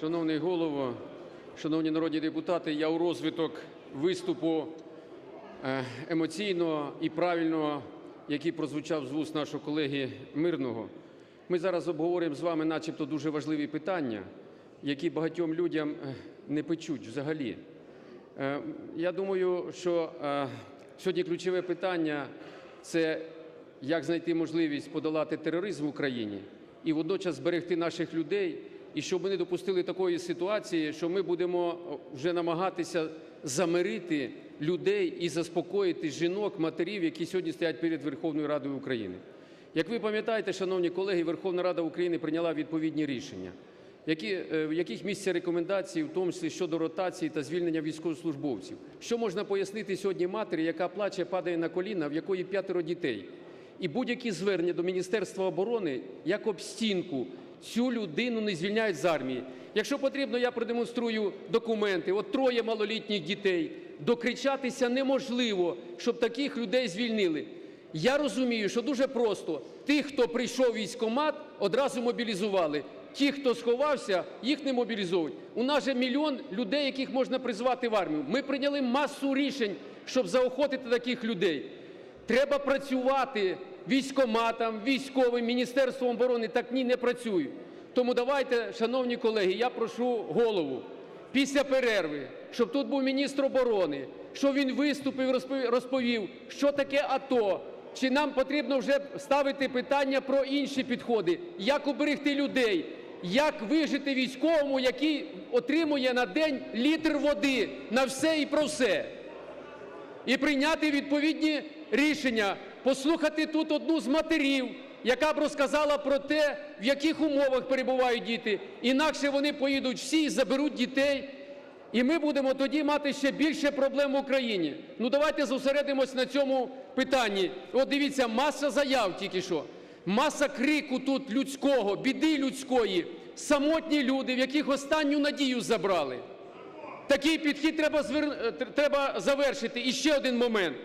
Шановний голово, шановні народні депутати, я у розвиток виступу е, емоційного і правильного, який прозвучав з вуст нашого колеги Мирного. Ми зараз обговорюємо з вами начебто дуже важливі питання, які багатьом людям е, не печуть взагалі. Е, Я думаю, що сьогодні ключове питання – це як знайти можливість подолати тероризм в Україні і водночас зберегти наших людей, і щоб ми не допустили такої ситуації, що ми будемо вже намагатися замирити людей і заспокоїти жінок, матерів, які сьогодні стоять перед Верховною Радою України. Як ви пам'ятаєте, шановні колеги, Верховна Рада України прийняла відповідні рішення, які, е, в яких містяться рекомендації, в тому числі щодо ротації та звільнення військовослужбовців. Що можна пояснити сьогодні матері, яка плаче, падає на коліна, в якої п'ятеро дітей? І будь-які звернення до Міністерства оборони, як об стінку, цю людину не звільняють з армії. Якщо потрібно, я продемонструю документи. От троє малолітніх дітей. Докричатися неможливо, щоб таких людей звільнили. Я розумію, що дуже просто. Тих, хто прийшов військкомат, одразу мобілізували. Ті, хто сховався, їх не мобілізовують. У нас же мільйон людей, яких можна призвати в армію. Ми прийняли масу рішень, щоб заохотити таких людей. Треба працювати військкоматам, військовим, Міністерством оборони. Так ні, не працюють. Тому давайте, шановні колеги, я прошу голову після перерви, щоб тут був міністр оборони, щоб він виступив, розповів, що таке АТО, чи нам потрібно вже ставити питання про інші підходи, як уберегти людей, як вижити військовому, який отримує на день літр води на все і про все і прийняти відповідні рішення, послухати тут одну з матерів, яка б розказала про те, в яких умовах перебувають діти. Інакше вони поїдуть всі і заберуть дітей, і ми будемо тоді мати ще більше проблем в Україні. Ну давайте зосередимось на цьому питанні. От дивіться, маса заяв тільки що, маса крику тут людського, біди людської, самотні люди, в яких останню надію забрали. Такий підхід треба, звер... е, треба завершити. І ще один момент.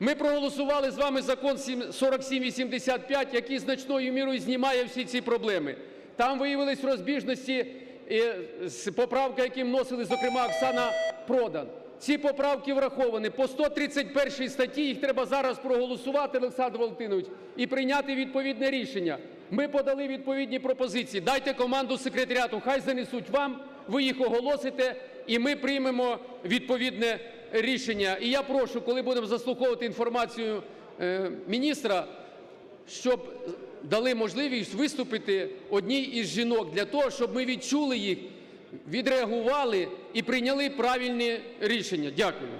Ми проголосували з вами закон сім- 4785, який значною мірою знімає всі ці проблеми. Там виявились розбіжності е, з поправки, які вносили, зокрема, Оксана Продан. Ці поправки враховані. По 131 статті їх треба зараз проголосувати, Олександр Валентинович, і прийняти відповідне рішення. Ми подали відповідні пропозиції. Дайте команду секретаріату, хай занесуть вам, ви їх оголосите, і ми приймемо відповідне рішення. І я прошу, коли будемо заслуховувати інформацію е, міністра, щоб дали можливість виступити одній із жінок для того, щоб ми відчули їх, відреагували і прийняли правильні рішення. Дякую.